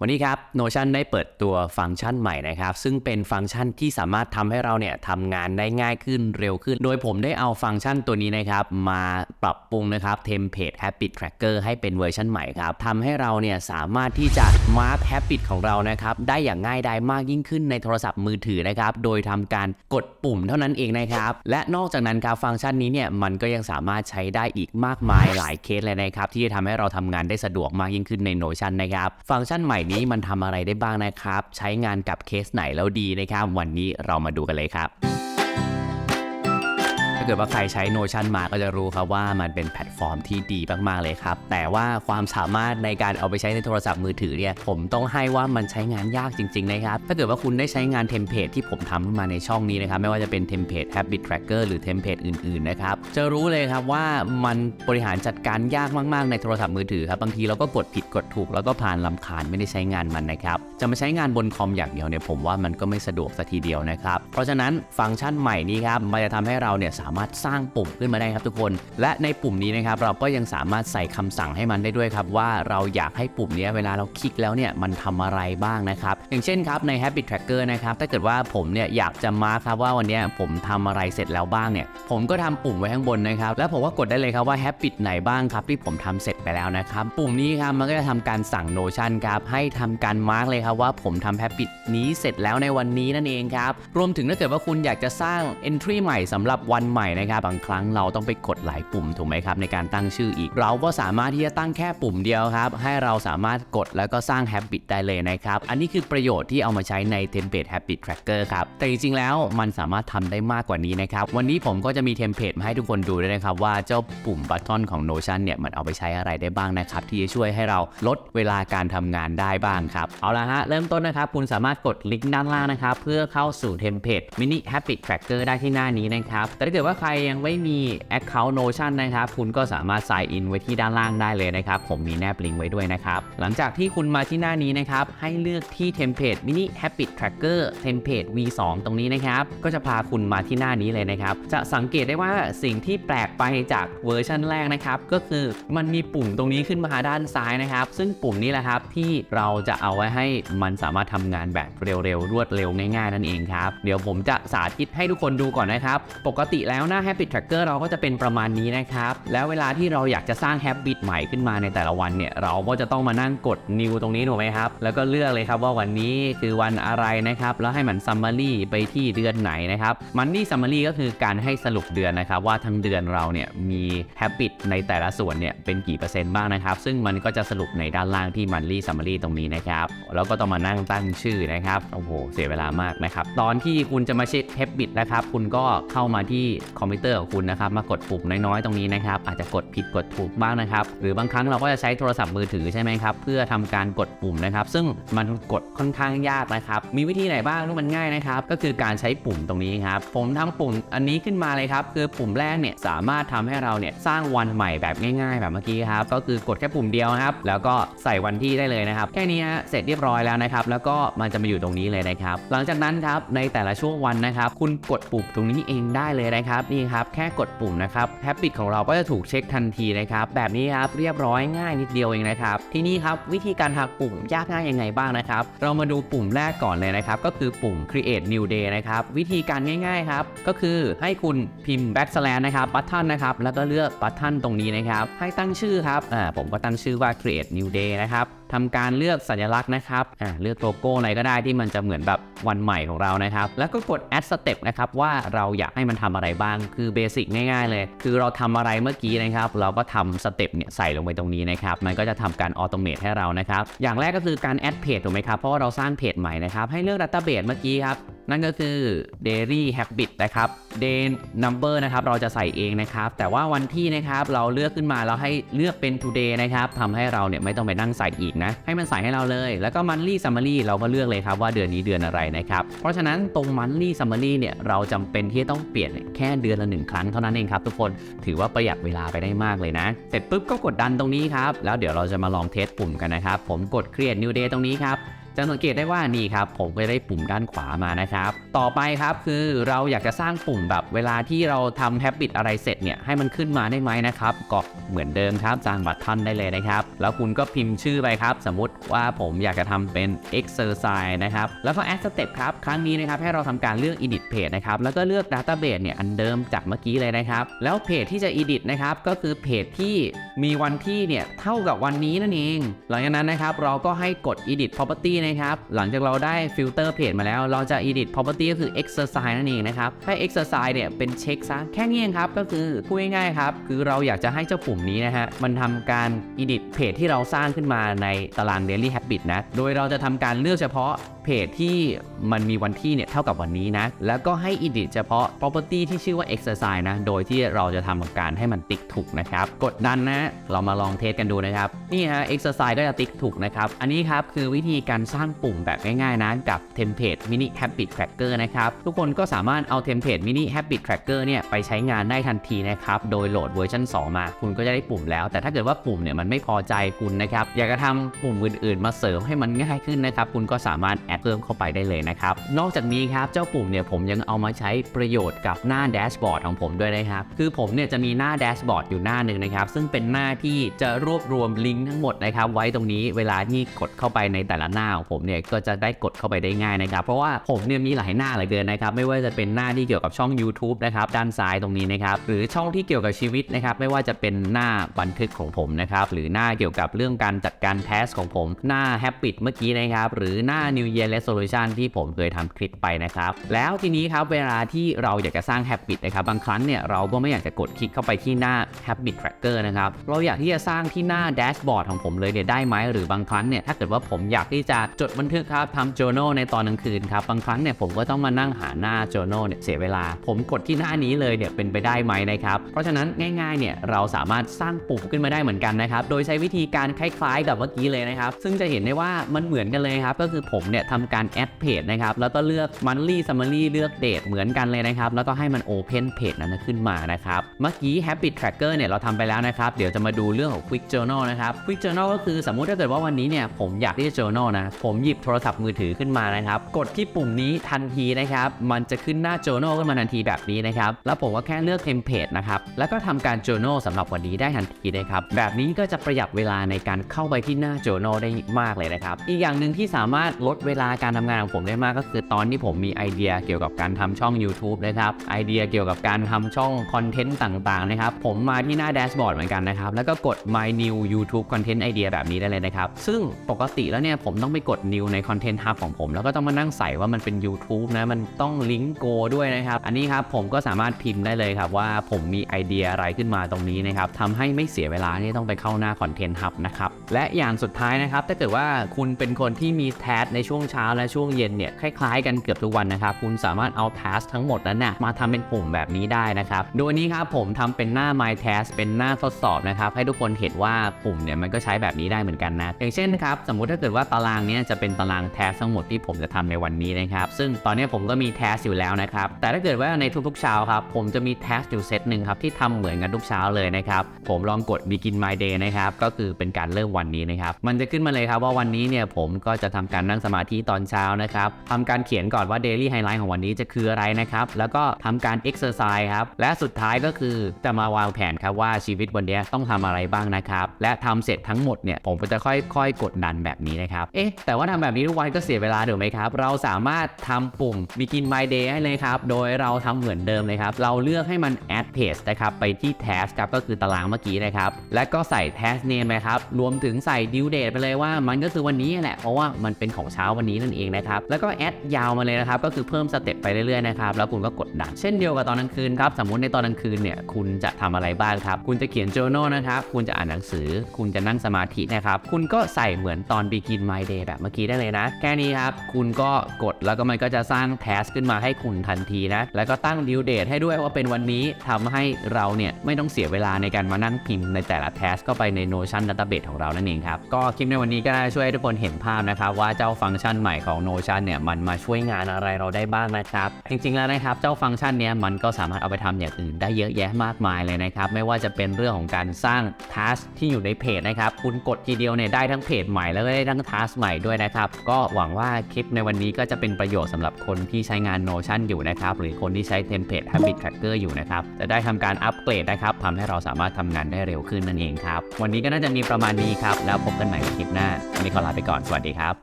วันนี้ครับ Notion ได้เปิดตัวฟังก์ชันใหม่นะครับ ซึ่งเป็นฟังก์ชันที่สามารถทำให้เราเนี่ยทำงานได้ง่ายขึ้นเร็วขึ้น โดยผมได้เอาฟังก์ชันตัวนี้นะครับ มาปรับปรุงนะครับ Template Habit Tracker ให้เป็นเวอร์ชันใหม่ครับทำให้เราเนี่ยสามารถที่จะ mark habit ของเรานะครับ ได้อย่างง่ายดายมากยิ่งขึ้นในโทรศัพท์มือถือนะครับ โดยทำการกดปุ่มเท่านั้นเองนะครับ และนอกจากนั้นครับฟังก์ชันนี้เนี่ยมันก็ยังสามารถใช้ได้อีกมากมายหลายเคสเลยนะครับที่จะทำให้เราทำงานได้สะดวกมากยิ่งขึ้นใน Notion นะครับ ฟังก์ชันใหม่นี้มันทำอะไรได้บ้างนะครับ ใช้งานกับเคสไหนแล้วดีนะครับ วันนี้เรามาดูกันเลยครับาเกิดว่าใครใช้ Notion มาก็จะรู้ครับว่ามันเป็นแพลตฟอร์มที่ดีมาก ๆ เลยครับ แต่ว่าความสามารถในการเอาไปใช้ในโทรศัพท์มือถือเนี่ยผมต้องให้ว่ามันใช้งานยากจริง ๆ นะครับ ถ้าเกิดว่าคุณได้ใช้งานเทมเพลตที่ผมทำขึ้นมาในช่องนี้นะครับ ไม่ว่าจะเป็นเทมเพลต Habit Tracker หรือเทมเพลตอื่น ๆ นะครับ จะรู้เลยครับว่ามันบริหารจัดการยากมาก ๆ ในโทรศัพท์มือถือครับ บางทีเราก็กดผิดกดถูก แล้วก็ผ่านลำคาญไม่ได้ใช้งานมันนะครับ จะมาใช้งานบนคอมอย่างเดียวเนี่ยผมว่ามันก็ไม่สะดวกสัทีเดียวนะครับ เพราะฉะนั้นฟังก์ชันใหม่นี้ครับมันจะทำให้เราเนี่ยสามารถสร้างปุ่มขึ้นมาได้ครับทุกคน และในปุ่มนี้นะครับเราก็ยังสามารถใส่คำสั่งให้มันได้ด้วยครับว่าเราอยากให้ปุ่มนี้เวลาเราคลิกแล้วเนี่ยมันทำอะไรบ้างนะครับอย่างเช่นครับใน Habit Tracker นะครับถ้าเกิดว่าผมเนี่ยอยากจะมาร์คครับว่าวันนี้ผมทำอะไรเสร็จแล้วบ้างเนี่ยผมก็ทำปุ่มไว้ข้างบนนะครับแล้วผมก็กดได้เลยครับว่า Habit ไหนบ้างครับที่ผมทำเสร็จไปแล้วนะครับปุ่มนี้ครับมันก็จะทำการสั่ง Notion ครับให้ทำการมาร์กเลยครับว่าผมทำ Habit นี้เสร็จแล้วในวันนี้นั่นเองครับรวมถึงถ้าเกิดว่าคุณอยากจะสร้าง Entry ใหม่สำหรับวันใหม่นะครับ บางครั้งเราต้องไปกดหลายปุ่มถูกไหมครับในการตั้งชื่ออีก เราก็สามารถที่จะตั้งแค่ปุ่มเดียวครับ ให้เราสามารถกดแล้วก็สร้าง Habit ได้เลยนะครับ อันนี้คือประโยชน์ที่เอามาใช้ใน Template Habit Tracker ครับ แต่จริงๆแล้วมันสามารถทำได้มากกว่านี้นะครับ วันนี้ผมก็จะมีเทมเพลตมาให้ทุกคนดูด้วยนะครับว่าเจ้าปุ่มบัตตอนของ Notion เนี่ยมันเอาไปใช้อะไรได้บ้างนะครับที่จะช่วยให้เราลดเวลาการทำงานได้บ้างครับ เอาละฮะเริ่มต้นนะครับคุณสามารถกดลิงก์ด้านล่างนะครับเพื่อเข้าสู่เทมเพลต Mini Habit Tracker ได้ที่หน้านี้นะครับแต่ถ้าเกิดว่าใครยังไม่มี Account Notion นะครับ คุณก็สามารถ sign in ไว้ที่ด้านล่างได้เลยนะครับ ผมมีแนบลิงก์ไว้ด้วยนะครับ หลังจากที่คุณมาที่หน้านี้นะครับ ให้เลือกที่ Template Mini Habit Tracker Template V2 ตรงนี้นะครับ ก็จะพาคุณมาที่หน้านี้เลยนะครับ จะสังเกตได้ว่าสิ่งที่แปลกไปจากเวอร์ชันแรกนะครับ ก็คือมันมีปุ่มตรงนี้ขึ้นมาด้านซ้ายนะครับ ซึ่งปุ่มนี้แหละครับที่เราจะเอาไว้ให้มันสามารถทำงานแบบเร็วๆรวดเร็วง่ายๆนั่นเองครับ เดี๋ยวผมจะสาธิตให้ทุกคนดูก่อนนะครับ ปกติแล้วหน้า Habit Tracker เราก็จะเป็นประมาณนี้นะครับ แล้วเวลาที่เราอยากจะสร้าง Habit ใหม่ขึ้นมาในแต่ละวันเนี่ย เราก็จะต้องมานั่งกด New ตรงนี้ถูกไหมครับ แล้วก็เลือกเลยครับว่าวันนี้คือวันอะไรนะครับ แล้วให้มัน Summary ไปที่เดือนไหนนะครับ Monthly Summary ก็คือการให้สรุปเดือนนะครับ ว่าทั้งเดือนเราเนี่ยมี Habit ในแต่ละส่วนเนี่ยเป็นกี่เปอร์เซ็นต์บ้างนะครับ ซึ่งมันก็จะสรุปในด้านล่างที่ Monthly Summary ตรงนี้นะครับแล้วก็ต้องมานั่งตั้งชื่อนะครับโอ้โหเสียเวลามากนะครับตอนที่คุณจะมาเช็ค Habit นะครับคุณก็เข้ามาที่คอมพิวเตอร์ของคุณนะครับมากดปุ่มน้อยๆตรงนี้นะครับอาจจะกดผิดกดถูกบ้างนะครับหรือบางครั้งเราก็จะใช้โทรศัพท์มือถือใช่ไหมครับเพื่อทำการกดปุ่มนะครับ ซึ่งมันกดค่อนข้างยากนะครับมีวิธีไหนบ้างที่มันง่ายนะครับก็คือการใช้ปุ่มตรงนี้ครับผมทำปุ่มอันนี้ขึ้นมาเลยครับคือปุ่มแรกเนี่ยสามารถทำให้เราเนี่ยสร้างวันใหม่แบบง่ายๆ แบบเมื่อกี้ครับก็คือกดแค่ปุ่มเดียวครับแล้วก็ใส่วันที่ได้เลยนะครับแค่นี้เสร็จเรียบร้อยแล้วนะครับแล้วก็มันจะมาอยู่ตรงนี้เลยนะครับหลังจากนั้นครับในแต่ละช่วงวันนะครับคุณกดปุ่มตรงนี้เองได้เลยนะครับนี่ครับแค่กดปุ่มนะครับแฮปปิตของเราก็จะถูกเช็คทันทีนะครับแบบนี้ครับเรียบร้อยง่ายนิดเดียวเองนะครับที่นี่ครับวิธีการทำปุ่มยากง่ายยังไงบ้างนะครับเรามาดูปุ่มแรกก่อนเลยนะครับก็คือปุ่ม create new day นะครับวิธีการง่ายๆครับก็คือให้คุณพิมพ์ backslash นะครับ button นะครับแล้วก็เลือก button ตรงนี้นะครับให้ตั้งชื่อครับอ่าผมก็ตั้งชื่อว่า create new day นะครับ ทำการเลือกสัญลักษณ์นะครับอ่าเลือกโลโก้อะไรก็ได้ที่มันจะเหมือนแบบวันใหม่ของเรานะครับ แล้วก็กด add step นะครับว่าเราอยากให้มันทำอะไรบ้างคือเบสิกง่ายๆเลย คือเราทำอะไรเมื่อกี้นะครับ เราก็ทำสเต็ปเนี่ยใส่ลงไปตรงนี้นะครับ มันก็จะทำการออโตเมทให้เรานะครับ อย่างแรกก็คือการ add page ถูกไหมครับ เพราะว่าเราสร้างเพจใหม่นะครับ ให้เลือก database เมื่อกี้ครับ นั่นก็คือ daily habit นะครับ day number นะครับเราจะใส่เองนะครับ แต่ว่าวันที่นะครับเราเลือกขึ้นมาแล้วให้เลือกเป็น today นะครับทำให้เราเนี่ยไม่ต้องไปนั่งใส่อีกนะ ให้มันใส่ให้เราเลย แล้วก็ monthly summary เราก็เลือกเลยครับว่าเดือนนี้เดือนอะไรนะครับ เพราะฉะนั้นตรง monthly summary เนี่ยเราจำเป็นที่จะต้องเปลี่ยนแค่เดือนละหนึ่งครั้งเท่านั้นเองครับทุกคนถือว่าประหยัดเวลาไปได้มากเลยนะ เสร็จปุ๊บก็กดดันตรงนี้ครับแล้วเดี๋ยวเราจะมาลองเทสปุ่มกันนะครับผมกด create new day ตรงนี้ครับ จะสังเกตได้ว่านี่ครับผมก็ได้ปุ่มด้านขวามานะครับ ต่อไปครับคือเราอยากจะสร้างปุ่มแบบเวลาที่เราทำ habit อะไรเสร็จเนี่ยให้มันขึ้นมาได้ไหมนะครับก็เหมือนเดิมครับสร้างบัตทอนได้เลยนะครับ แล้วคุณก็พิมพ์ชื่อไปครับ สมมติว่าผมอยากจะทำเป็น exercise นะครับ แล้วก็ add step ครับ ครั้งนี้นะครับให้เราทำการเลือก edit page นะครับ แล้วก็เลือก database เนี่ยอันเดิมจากเมื่อกี้เลยนะครับ แล้วเพจที่จะ edit นะครับก็คือเพจที่มีวันที่เนี่ยเท่ากับวันนี้นั่นเอง หลังจากนั้นนะครับเราก็ให้กด edit property นะครับ หลังจากเราได้ฟิลเตอร์เพจมาแล้ว เราจะ edit property ก็คือ exercise นั่นเองนะครับ ให้ exercise เนี่ยเป็นเช็คซะ แค่นี้เองครับ ก็คือพูดง่ายๆครับ คือเราอยากจะให้เจ้าปุ่มนี้นะฮะ มันทำการ edit เพจที่เราสร้างขึ้นมาในตาราง daily habit นะ โดยเราจะทำการเลือกเฉพาะ เพจที่มันมีวันที่เนี่ยเท่ากับวันนี้นะ แล้วก็ให้ edit เฉพาะ property ที่ชื่อว่า exercise นะ โดยที่เราจะทำการให้มันติ๊กถูกนะครับ กดดันนะ เรามาลองเทสกันดูนะครับ นี่ฮะ exercise ก็จะติ๊กถูกนะครับ อันนี้ครับคือวิธีการสร้างปุ่มแบบง่ายๆนะ กับเทมเพลต mini habit tracker นะครับ ทุกคนก็สามารถเอาเทมเพลต mini habit tracker เนี่ยไปใช้งานได้ทันทีนะครับ โดยโหลดเวอร์ชัน2 มา คุณก็จะได้ปุ่มแล้ว แต่ถ้าเกิดว่าปุ่มเนี่ยมันไม่พอใจคุณนะครับ อยากจะทำปุ่มอื่นๆ มาเสริมให้มันง่ายขึ้นนะครับ คุณก็สามารถแดเพิ่มเข้าไปได้เลยนะครับ นอกจากนี้ครับเจ้าปุ่มเนี่ยผมยังเอามาใช้ประโยชน์กับหน้าแดชบอร์ดของผมด้วยนะครับ คือผมเนี่ยจะมีหน้าแดชบอร์ดอยู่หน้าหนึ่งนะครับ ซึ่งเป็นหน้าที่จะรวบรวมลิงก์ทั้งหมดนะครับไว้ตรงนี้เวลาที่กดเข้าไปในแต่ละหน้าของผมเนี่ยก็จะได้กดเข้าไปได้ง่ายนะครับ เพราะว่าผมเนี่ยมีหลายหน้าเหลือเกินนะครับ ไม่ว่าจะเป็นหน้าที่เกี่ยวกับช่อง YouTube นะครับด้านซ้ายตรงนี้นะครับหรือช่องที่เกี่ยวกับชีวิตนะครับไม่ว่าจะเป็นหน้าบันทึกของผมนะครับหรือหน้าเกี่ยวกับเรื่องการจัดการแทสของผม หน้า Habit เมื่อกี้นะครับหรือหน้า New Year Resolution ที่ผมเคยทำคลิปไปนะครับ แล้วทีนี้ครับเวลาที่เราอยากจะสร้าง Habit นะครับบางครั้งเนี่ยเราก็ไม่อยากจะกดคลิกเข้าไปที่หน้า Habit Tracker นะครับเราอยากที่จะสร้างที่หน้าแดชบอร์ดของผมเลยเนี่ยได้ไหมหรือบางครั้งเนี่ยถ้าเกิดว่าผมอยากที่จะจดบันทึกครับทำ journal ในตอนกลางคืนครับบางครั้งเนี่ยผมก็ต้องมานั่งหาหน้า journal เนี่ยเสียเวลา ผมกดที่หน้านี้เลยเนี่ยเป็นไปได้ไหมนะครับเพราะฉะนั้นง่ายๆเนี่ยเราสามารถสร้างปุ่มขึ้นมาได้เหมือนกันนะครับโดยใช้วิธีการคล้ายๆ กับเมื่อกี้เลยนะครับซึ่งจะเห็นได้ว่ามันเหมือนกันเลยครับก็คือผมเนี่ยททำการแอดเพจนะครับแล้วก็เลือก monthly summary เลือกเดทเหมือนกันเลยนะครับแล้วก็ให้มัน open page นั้นขึ้นมานะครับเมื่อกี้ habit tracker เนี่ยเราทำไปแล้วนะครับเดี๋ยวจะมาดูเรื่องของ quick journal นะครับ quick journal ก็คือสมมุติถ้าเกิดว่าวันนี้เนี่ยผมอยากที่จะ journal นะผมหยิบโทรศัพท์มือถือขึ้นมานะครับกดที่ปุ่มนี้ทันทีนะครับมันจะขึ้นหน้า journal ขึ้นมาทันทีแบบนี้นะครับแล้วผมก็แค่เลือก template นะครับแล้วก็ทำการ journal สำหรับวันนี้ได้ทันทีนะครับแบบนี้ก็จะประหยัดเวลาในการเข้าไปที่หน้า journal ได้มากเลยนะครับอีกอย่างหนึ่งที่สามารถลดเวลาการทำงานของผมได้มากก็คือตอนที่ผมมีไอเดียเกี่ยวกับการทำช่อง YouTube นะครับไอเดียเกี่ยวกับการทำช่องคอนเทนต์ต่างๆนะครับผมมาที่หน้าแดชบอร์ดเหมือนกันนะครับแล้วก็กด my new YouTube content idea แบบนี้ได้เลยนะครับซึ่งปกติแล้วเนี่ยผมต้องไปกด new ใน content hub ของผม แล้วก็ต้องมานั่งใส่ว่ามันเป็น YouTube นะมันต้องลิงก์ go ด้วยนะครับอันนี้ครับผมก็สามารถพิมพ์ได้เลยครับว่าผมมีไอเดียอะไรขึ้นมาตรงนี้นะครับทำให้ไม่เสียเวลาที่ต้องไปเข้าหน้า content hub นะครับและอย่างสุดท้ายนะครับถ้าเกิดว่าคุณเป็นคนที่มีแทสในช่วงเช้าและช่วงเย็นเนี่ยคล้ายๆกันเกือบทุกวันนะครับคุณสามารถเอาแทสทั้งหมดนั้นนะมาทำเป็นปุ่มแบบนี้ได้นะครับโดยนี้ครับผมทำเป็นหน้า my task เป็นหน้าทดสอบนะครับให้ทุกคนเห็นว่าปุ่มเนี่ยมันก็ใช้แบบนี้ได้เหมือนกันนะอย่างเช่นครับสมมุติถ้าเกิดว่าตารางเนี้ยจะเป็นตารางแทสทั้งหมดที่ผมจะทำในวันนี้นะครับซึ่งตอนนี้ผมก็มีแทสอยู่แล้วนะครับแต่ถ้าเกิดว่าในทุกๆเช้าครับผมจะมีแทสอยู่เซตหนึ่งครับที่ทำเหมือนกันทุกเช้าเลยนะครับผมลองกด begin my day นะครับก็คือเป็นการเริ่มวันนี้นะครับมันจะขึ้นมาเลยครับว่าวันนี้เนี่ยผมก็จะทำการนั่งสมาธิตอนเช้านะครับทำการเขียนก่อนว่า daily highlight ของวันนี้จะคืออะไรนะครับ แล้วก็ทำการ exercise ครับ และสุดท้ายก็คือจะมาวางแผนครับว่าชีวิตวันนี้ต้องทำอะไรบ้างนะครับ และทำเสร็จทั้งหมดเนี่ยผมก็จะค่อยๆ กดดันแบบนี้นะครับ เอ๊ะ แต่ว่าทำแบบนี้ทุกวันก็เสียเวลาถูกไหมครับ เราสามารถทำปุ่ม begin my day ให้เลยครับ โดยเราทำเหมือนเดิมเลยครับ เราเลือกให้มัน add page นะครับ ไปที่ task ครับ ก็คือตารางเมื่อกี้นะครับ และก็ใส่ task name นะครับ รวมถึงใส่ due date ไปเลยว่ามันก็คือวันนี้แหละ เพราะว่ามันเป็นของเช้าวันนี้นั่นเองนะครับแล้วก็ add ยาวมาเลยนะครับก็คือเพิ่มสเต็ปไปเรื่อยๆนะครับแล้วคุณก็กดดันเช่นเดียวกับตอนกลางคืนครับสมมติในตอนกลางคืนเนี่ยคุณจะทำอะไรบ้างครับคุณจะเขียน journal นะครับคุณจะอ่านหนังสือ คุณจะนั่งสมาธินะครับคุณก็ใส่เหมือนตอน begin my day แบบเมื่อกี้ได้เลยนะ แค่นี้ครับคุณก็กดแล้วก็มันก็จะสร้าง task ขึ้นมาให้คุณทันทีนะแล้วก็ตั้ง due date ให้ด้วยว่าเป็นวันนี้ทำให้เราเนี่ยไม่ต้องเสียเวลาในการมานั่งพิมพ์ในแต่ละ task เข้าไปใน Notion database ของเรานั่นเองครับก็คลิปในวันนี้ก็ได้ช่วยให้ทุกคนเห็นภาพนะครับว่าเจ้าฟังก์ชันนใหม่ของ Notion เนี่ยมันมาช่วยงานอะไรเราได้บ้างนะครับ จริงๆแล้วนะครับเจ้าฟังก์ชันเนี่ยมันก็สามารถเอาไปทำอย่างอื่นได้เยอะแยะมากมายเลยนะครับ ไม่ว่าจะเป็นเรื่องของการสร้างทัสที่อยู่ในเพจนะครับ คุณกดทีเดียวเนี่ยได้ทั้งเพจใหม่แล้วก็ได้ทั้งทัสใหม่ด้วยนะครับ ก็หวังว่าคลิปในวันนี้ก็จะเป็นประโยชน์สำหรับคนที่ใช้งาน Notion อยู่นะครับ หรือคนที่ใช้เทมเพลต Habit Tracker อยู่นะครับจะได้ทำการอัปเกรดนะครับทำให้เราสามารถทำงานได้เร็วขึ้นนั่นเองครับวันนี้ก็น่าจะมีประมาณนี้ครับแล้วพบกันใหม่ในคลิปหน้าวันนี้ขอลาไปก่อนสวัสดีครับ